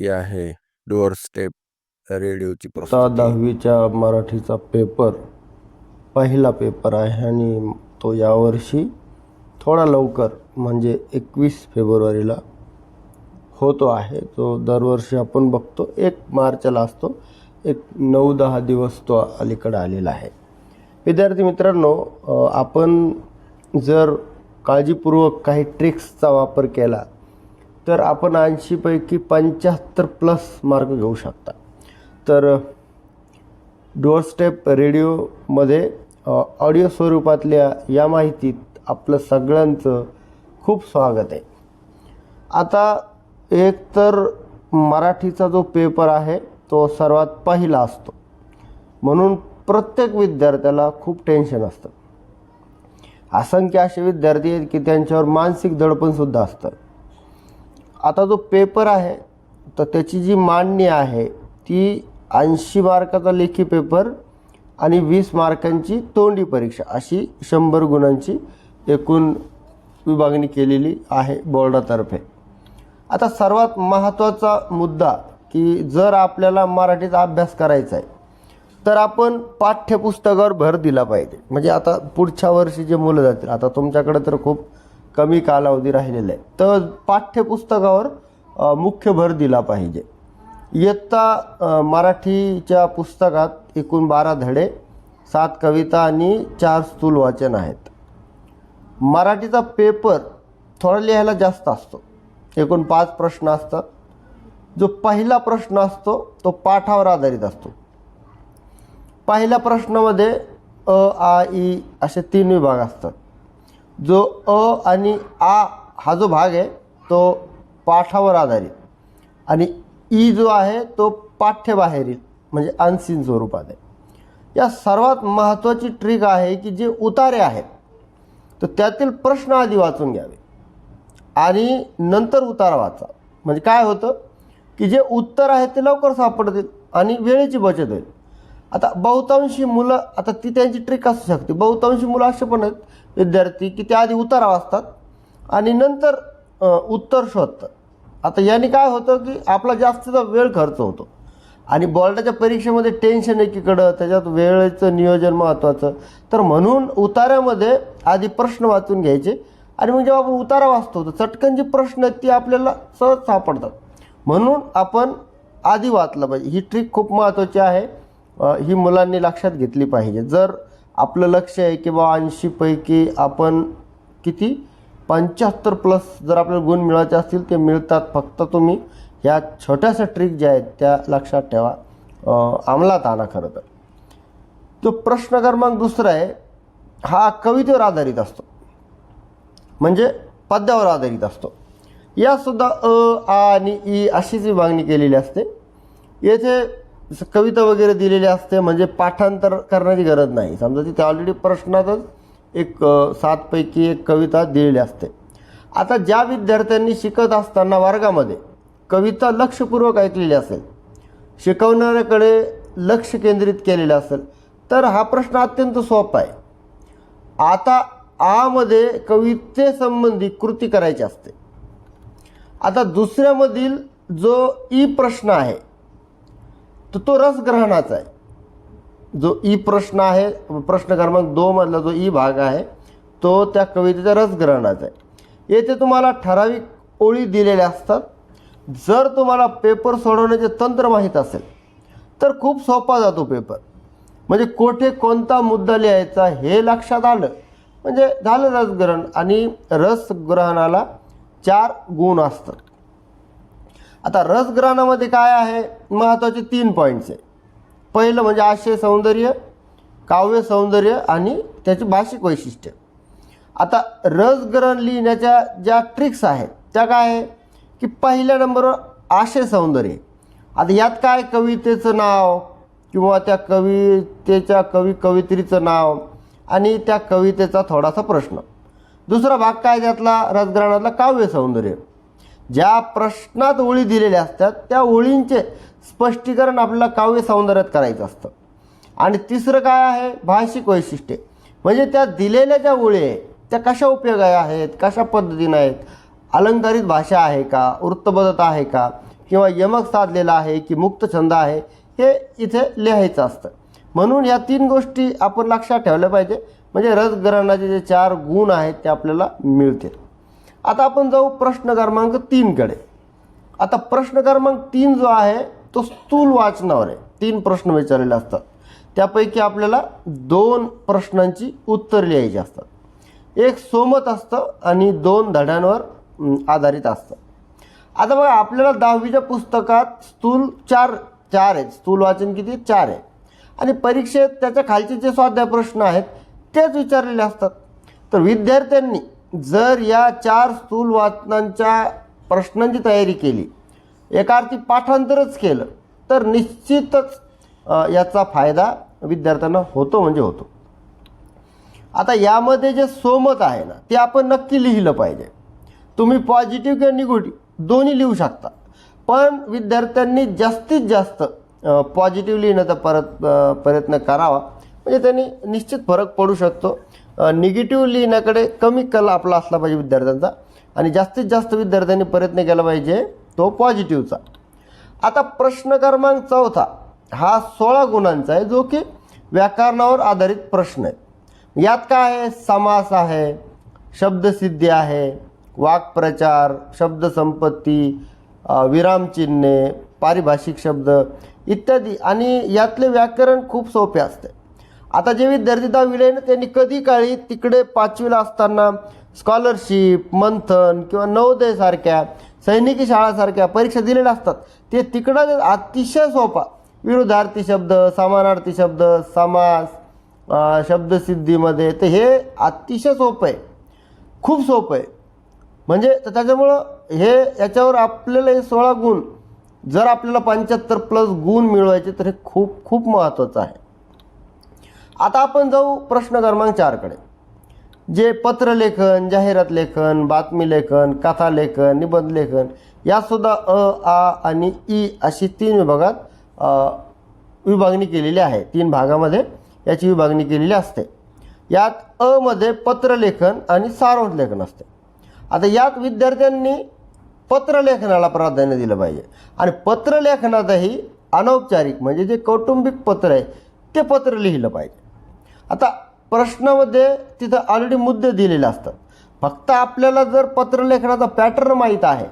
ही आहे door step रेडिओची आता प्रस्तुती. दहावीच्या मराठीचा पेपर पहिला पेपर आहे आणि तो यावर्षी थोडा लवकर म्हणजे एकवीस फेब्रुवारीला होतो आहे. तो दरवर्षी आपण बघतो एक मार्चला असतो एक नऊ दहा दिवस तो अलीकडे आलेला आहे. विद्यार्थी मित्रांनो अ, आपण जर काळजीपूर्वक काही ट्रिक्सचा वापर केला तर आपण ऐंशीपैकी पंच्याहत्तर प्लस मार्क घेऊ शकता. तर डोअर स्टेप रेडिओमध्ये ऑडिओ स्वरूपातल्या या माहितीत आपलं सगळ्यांचं खूप स्वागत आहे. आता एक तर मराठीचा जो पेपर आहे तो सर्वात पहिला असतो. म्हणून प्रत्येक विद्यार्थ्याला खूप टेन्शन असतं. असंख्य असे विद्यार्थी आहेत की त्यांच्यावर मानसिक दडपणसुद्धा असतं. आता जो पेपर आहे तर त्याची जी मांडणी आहे ती ऐंशी मार्काचा लेखी पेपर आणि वीस मार्कांची तोंडी परीक्षा अशी शंभर गुणांची एकूण विभागणी केलेली आहे बोर्डातर्फे. आता सर्वात महत्त्वाचा मुद्दा की जर आपल्याला मराठीचा अभ्यास करायचा आहे तर आपण पाठ्यपुस्तकावर भर दिला पाहिजे. म्हणजे आता पुढच्या वर्षी जे मुलं जातील आता तुमच्याकडे तर खूप कमी कालावधी राहिलेला आहे तर पाठ्यपुस्तकावर मुख्य भर दिला पाहिजे. इयत्ता मराठीच्या पुस्तकात एकूण बारा धडे सात कविता आणि चार स्थूल वाचन आहेत. मराठीचा पेपर थोडा लिहायला जास्त असतो. एकूण पाच प्रश्न असतात. जो पहिला प्रश्न असतो तो पाठावर आधारित असतो. पहिल्या प्रश्नामध्ये अ आ ई असे तीन विभाग असतात. जो अ आणि आ हा जो भाग आहे तो पाठावर आधारित. आणि ई जो आहे तो पाठ्यबाहेरील म्हणजे अनसीन स्वरूपात आहे. या सर्वात महत्त्वाची ट्रिक आहे की जे उतारे आहेत तर त्यातील प्रश्न आधी वाचून घ्यावे. आणि नंतर उतारा वाचा. म्हणजे काय होतं? की जे उत्तर आहे ते लवकर सापडतील आणि वेळेची बचत होईल. आता बहुतांशी मुलं आता ती त्यांची ट्रिक असू शकते. बहुतांशी मुलं असे पण आहेत विद्यार्थी की ते आधी उतारा वाचतात आणि नंतर उत्तर शोधतात. आता याने काय होतं की आपला जास्तीचा वेळ खर्च होतो. आणि बोर्डाच्या परीक्षेमध्ये टेन्शन एकीकडं त्याच्यात वेळेचं नियोजन महत्त्वाचं तर म्हणून उतार्यामध्ये आधी प्रश्न वाचून घ्यायचे. आणि मग जेव्हा आपण उतारा वाचतो तर चटकन जी प्रश्न आहेत ती आपल्याला सहज सापडतात. म्हणून आपण आधी वाचलं पाहिजे. ही ट्रिक खूप महत्त्वाची आहे. ही मुलांनी लक्षात घेतली पाहिजे. जर आपलं लक्ष आहे की बा ऐंशीपैकी आपण किती? पंच्याहत्तर प्लस जर आपल्याला गुण मिळवायचे असतील ते मिळतात फक्त तुम्ही. ह्या छोट्याशा ट्रिक ज्या आहेत त्या लक्षात ठेवा. अंमलात आणा खरं तर. तो प्रश्न क्रमांक दुसरा आहे. हा कवितेवर आधारित असतो. म्हणजे पद्यावर आधारित असतो. यासुद्धा अ आ आणि ई अशीच विभागणी केलेली असते. येथे कविता वगैरे दिलेली असते म्हणजे पाठांतर करण्याची गरज नाही. समजा तिथे ऑलरेडी प्रश्नातच एक सातपैकी एक कविता दिलेली असते. आता ज्या विद्यार्थ्यांनी शिकत असताना वर्गामध्ये कविता लक्षपूर्वक ऐकलेली असेल शिकवणाऱ्याकडे लक्ष केंद्रित केलेलं असेल तर हा प्रश्न अत्यंत सोपा आहे. आता आमध्ये कवितेसंबंधी कृती करायची असते. आता दुसऱ्यामधील जो ई प्रश्न आहे तर तो रसग्रहणाचा आहे. जो ई प्रश्न आहे प्रश्न क्रमांक दो मधला जो ई भाग आहे तो त्या कवितेचा रसग्रहणाचा आहे. येथे तुम्हाला ठराविक ओळी दिलेल्या असतात. जर तुम्हाला पेपर सोडवण्याचे तंत्र माहीत असेल तर खूप सोपा जातो पेपर. म्हणजे कोठे कोणता मुद्दा लिहायचा हे लक्षात आलं म्हणजे झालं रसग्रहण आणि रसग्रहणाला चार गुण असतात. आता रसग्रहणामध्ये काय आहे? महत्त्वाचे तीन पॉईंट्स आहे. पहिलं म्हणजे आशय सौंदर्य काव्य सौंदर्य आणि त्याची भाषिक वैशिष्ट्य. आता रसग्रहण लिहिण्याच्या ज्या ट्रिक्स आहेत त्या काय आहे? की पहिल्या नंबरवर आशय सौंदर्य. आता यात काय कवितेचं नाव किंवा त्या कवितेच्या कवी कवित्रीचं नाव आणि त्या कवितेचा थोडासा प्रश्न. दुसरा भाग काय त्यातला? रसग्रहणातला काव्य सौंदर्य. ज्या प्रश्नात ओळी दिलेल्या असतात त्या ओळींचे स्पष्टीकरण आपल्याला काव्य सौंदर्यात करायचं असतं. आणि तिसरं काय आहे? भाषिक वैशिष्ट्ये. म्हणजे त्या दिलेल्या ज्या ओळी आहे त्या कशा उपयोगा आहेत कशा पद्धतीनं आहेत? अलंकारित भाषा आहे का? वृत्तबद्धता आहे का? किंवा यमक साधलेला आहे की मुक्त छंद आहे? हे इथे लिहायचं असतं. म्हणून या तीन गोष्टी आपण लक्षात ठेवल्या पाहिजे. म्हणजे रसग्रहणाचे जे चार गुण आहेत ते आपल्याला मिळतील. आता आपण जाऊ प्रश्न क्रमांक तीनकडे आता प्रश्न क्रमांक तीन जो आहे तो स्थूल वाचनावर आहे. तीन प्रश्न विचारलेले असतात. त्यापैकी आपल्याला दोन प्रश्नांची उत्तर लिहायची असतात. एक सोमत असतं आणि दोन धड्यांवर आधारित असतं. आता बघा आपल्याला दहावीच्या पुस्तकात स्थूल चार चार आहेत. स्थूल वाचन किती? चार आहे. आणि परीक्षेत त्याच्या खालचे जे स्वाध्याय प्रश्न आहेत तेच विचारलेले असतात. तर विद्यार्थ्यांनी जर या चार स्थूल वाचनांच्या प्रश्नांची तयारी केली एका अर्थी पाठांतरच केलं तर निश्चितच याचा फायदा विद्यार्थ्यांना होतो म्हणजे होतो. आता यामध्ये जे सोमत आहे ना ते आपण नक्की लिहिलं पाहिजे. तुम्ही पॉझिटिव्ह किंवा निगेटिव्ह दोन्ही लिहू शकता. पण विद्यार्थ्यांनी जास्तीत जास्त पॉझिटिव्ह लिहिण्याचा परत प्रयत्न करावा. म्हणजे त्यांनी निश्चित फरक पडू शकतो. निगेटिव्ह लिहिण्याकडे कमी कल आपला असला पाहिजे विद्यार्थ्यांचा. आणि जास्तीत जास्त विद्यार्थ्यांनी प्रयत्न केला पाहिजे तो पॉझिटिव्हचा आता प्रश्न क्रमांक चौथा. हा सोळा गुणांचा आहे जो की व्याकरणावर आधारित प्रश्न आहे. यात काय आहे? समास आहे शब्दसिद्धी आहे वाक्प्रचार शब्दसंपत्ती विरामचिन्हे पारिभाषिक शब्द इत्यादी. आणि यातले व्याकरण खूप सोपे असते. आता जे विद्यार्थी दहावीला आहे ना त्यांनी कधी काळी तिकडे पाचवीला असताना स्कॉलरशिप मंथन किंवा नवोदयसारख्या सैनिकी शाळासारख्या परीक्षा दिलेल्या असतात. ते तिकडं अतिशय सोपा. विरुद्धार्थी शब्द समानार्थी शब्द समास शब्दसिद्धीमध्ये तर हे अतिशय सोपं आहे. खूप सोपं आहे. म्हणजे तर त्याच्यामुळं हे याच्यावर आपल्याला हे सोळा गुण जर आपल्याला पंच्याहत्तर प्लस गुण मिळवायचे तर हे खूप खूप महत्त्वाचं आहे. आता आपण जाऊ प्रश्न क्रमांक चारकडे. जे पत्रलेखन जाहिरात लेखन बातमी लेखन कथा लेखन निबंध लेखन यासुद्धा अ आ आणि ई अशी तीन विभागात विभागणी केलेली आहे. तीन भागामध्ये याची विभागणी केलेली असते. यात अ मध्ये पत्रलेखन आणि सारांश लेखन असते. आता यात विद्यार्थ्यांनी पत्रलेखनाला प्राधान्य दिलं पाहिजे. आणि पत्रलेखनातही अनौपचारिक म्हणजे जे कौटुंबिक पत्र आहे ते पत्र लिहिलं पाहिजे. आता प्रश्नामध्ये तिथं ऑलरेडी मुद्दे दिलेले असतात. फक्त आपल्याला जर पत्रलेखनाचा पॅटर्न माहीत आहे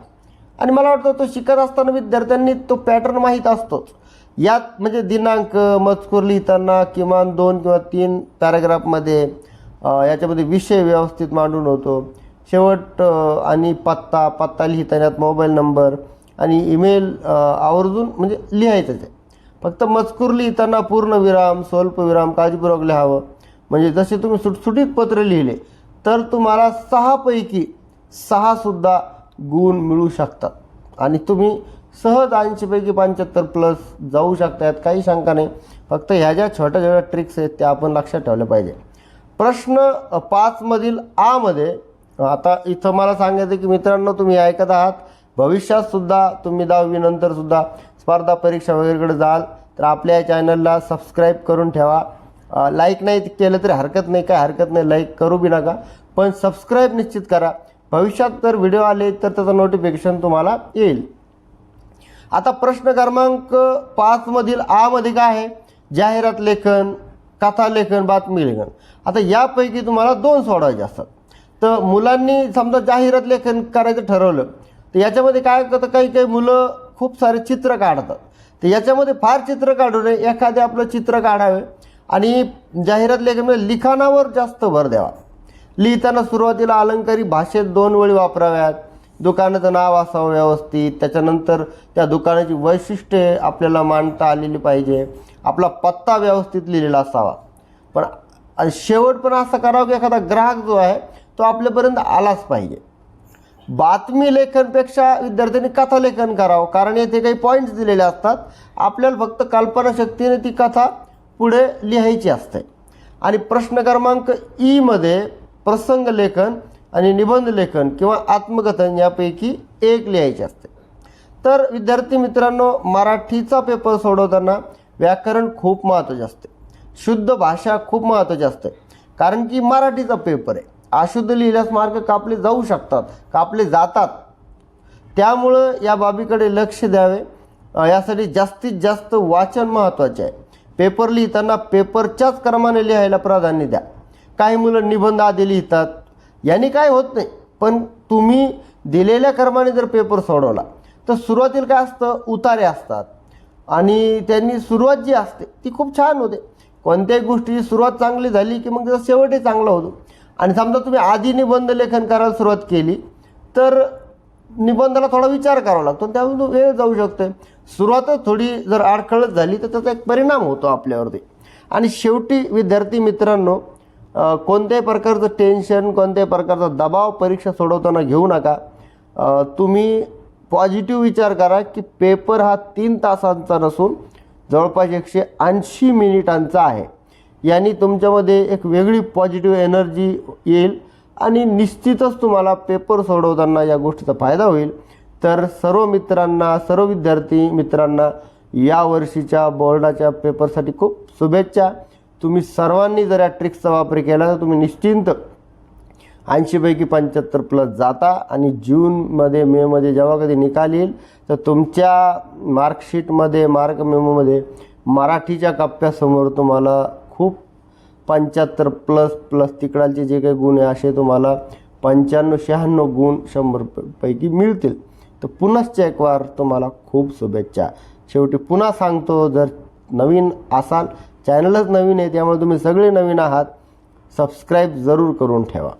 आणि मला वाटतं तो शिकत असताना विद्यार्थ्यांनी तो पॅटर्न माहीत असतोच. यात म्हणजे दिनांक मजकूर लिहिताना किमान दोन किंवा तीन पॅराग्राफमध्ये याच्यामध्ये विषय व्यवस्थित मांडून होतो. शेवट आणि पत्ता पत्ता लिहिताना मोबाईल नंबर आणि ईमेल आवर्जून म्हणजे लिहायचंच आहे. फक्त मजकूर लिहिताना पूर्ण विराम स्वल्पविराम काळजीपूर्वक लिहावं म्हणजे जसे तुम्ही सुटसुटीत पत्र लिहिले तर तुम्हाला सहापैकी सहासुद्धा गुण मिळू शकतात. आणि तुम्ही सहज ऐंशीपैकी पंच्याहत्तर प्लस जाऊ शकता यात काही शंका नाही. फक्त ह्या ज्या छोट्या छोट्या ट्रिक्स आहेत त्या आपण लक्षात ठेवल्या पाहिजे. प्रश्न पाचमधील आमध्ये आता इथं मला सांगायचं की मित्रांनो तुम्ही ऐकत आहात. भविष्यातसुद्धा तुम्ही दहावीनंतरसुद्धा स्पर्धा परीक्षा वगैरेकडे जाल तर आपल्या या चॅनलला सबस्क्राईब करून ठेवा. लाईक नाही केलं तरी हरकत नाही काय हरकत नाही लाईक करू बी नका. पण सबस्क्राईब निश्चित करा. भविष्यात जर व्हिडिओ आले तर त्याचं नोटिफिकेशन तुम्हाला येईल. आता प्रश्न क्रमांक पाचमधील आमध्ये काय आहे? जाहिरात लेखन कथा लेखन बातमी लेखन. आता यापैकी तुम्हाला दोन सोडवायचे असतात. तर मुलांनी समजा जाहिरात लेखन करायचं ठरवलं तर याच्यामध्ये काय करतं काही काही मुलं खूप सारे चित्र काढतात. तर याच्यामध्ये फार चित्र काढू नये. एखादे आपलं चित्र काढावे. आणि जाहिरात लेखनामध्ये लिखाणावर जास्त भर द्यावा. लिहिताना सुरुवातीला अलंकारी भाषेत दोन वेळी वापराव्यात. दुकानाचं नाव असावं व्यवस्थित. त्याच्यानंतर त्या दुकानाची वैशिष्ट्ये आपल्याला मांडता आलेली पाहिजे. आपला पत्ता व्यवस्थित लिहिलेला असावा. पण आणि शेवट पण असं करावं की एखादा ग्राहक जो आहे तो आपल्यापर्यंत आलाच पाहिजे. बातमी लेखनपेक्षा विद्यार्थ्यांनी कथा लेखन करावं. कारण येथे काही पॉईंट्स दिलेले असतात. आपल्याला फक्त कल्पनाशक्तीने ती कथा पुढे लिहायची असते. आणि प्रश्न क्रमांक e ईमध्ये प्रसंग लेखन आणि निबंध लेखन किंवा आत्मकथन यापैकी एक लिहायचे असते. तर विद्यार्थी मित्रांनो मराठीचा पेपर सोडवताना व्याकरण खूप महत्त्वाचे असते. शुद्ध भाषा खूप महत्त्वाची असते. कारण की मराठीचा पेपर आहे. अशुद्ध लिहिल्यास मार्क कापले जाऊ शकतात कापले जातात. त्यामुळं या बाबीकडे लक्ष द्यावे. यासाठी जास्तीत जास्त वाचन महत्त्वाचे आहे. पेपर लिहिताना पेपरच्याच क्रमाने लिहायला प्राधान्य द्या. काही मुलं निबंध आधी लिहितात. यांनी काय होत नाही पण तुम्ही दिलेल्या क्रमाने जर पेपर सोडवला तर सुरुवातीला काय असतं? उतारे असतात. आणि त्यांनी सुरुवात जी असते ती खूप छान होते. कोणत्याही गोष्टीची सुरुवात चांगली झाली की मग त्याचा शेवटही चांगला होतो. आणि समजा तुम्ही आधी निबंध लेखन करायला सुरुवात केली तर निबंधाला थोडा विचार करावा लागतो आणि त्यामुळे वेळ जाऊ शकतो सुरुवातच थोडी जर अडखळत झाली तर त्याचा एक परिणाम होतो आपल्यावरती. आणि शेवटी विद्यार्थी मित्रांनो कोणत्याही प्रकारचं टेन्शन कोणत्याही प्रकारचा दबाव परीक्षा सोडवताना घेऊ नका. तुम्ही पॉझिटिव्ह विचार करा की पेपर हा तीन तासांचा नसून जवळपास एकशे ऐंशी मिनिटांचा आहे. यांनी तुमच्यामध्ये एक वेगळी पॉझिटिव्ह एनर्जी येईल आणि निश्चितच तुम्हाला पेपर सोडवताना या गोष्टीचा फायदा होईल. तर सर्व मित्रांना सर्व विद्यार्थी मित्रांना या वर्षीच्या बोर्डाच्या पेपरसाठी खूप शुभेच्छा. तुम्ही सर्वांनी जर या ट्रिक्सचा वापर केला तर तुम्ही निश्चिंत ऐंशीपैकी पंच्याहत्तर प्लस जाता आणि जूनमध्ये मेमध्ये जेव्हा कधी निकाल येईल तर तुमच्या मार्कशीटमध्ये मार्क मेमोमध्ये मराठीच्या कप्प्यासमोर तुम्हाला पंच्याहत्तर प्लस प्लस तिकडचे जे काही गुण आहे असे तुम्हाला पंच्याण्णव शहाण्णव गुण शंभर पैकी मिळतील. तर पुनश्च एकवार तुम्हाला खूप शुभेच्छा. शेवटी पुन्हा सांगतो जर नवीन असाल चॅनलच नवीन आहे त्यामुळे तुम्ही सगळे नवीन आहात सबस्क्राईब जरूर करून ठेवा.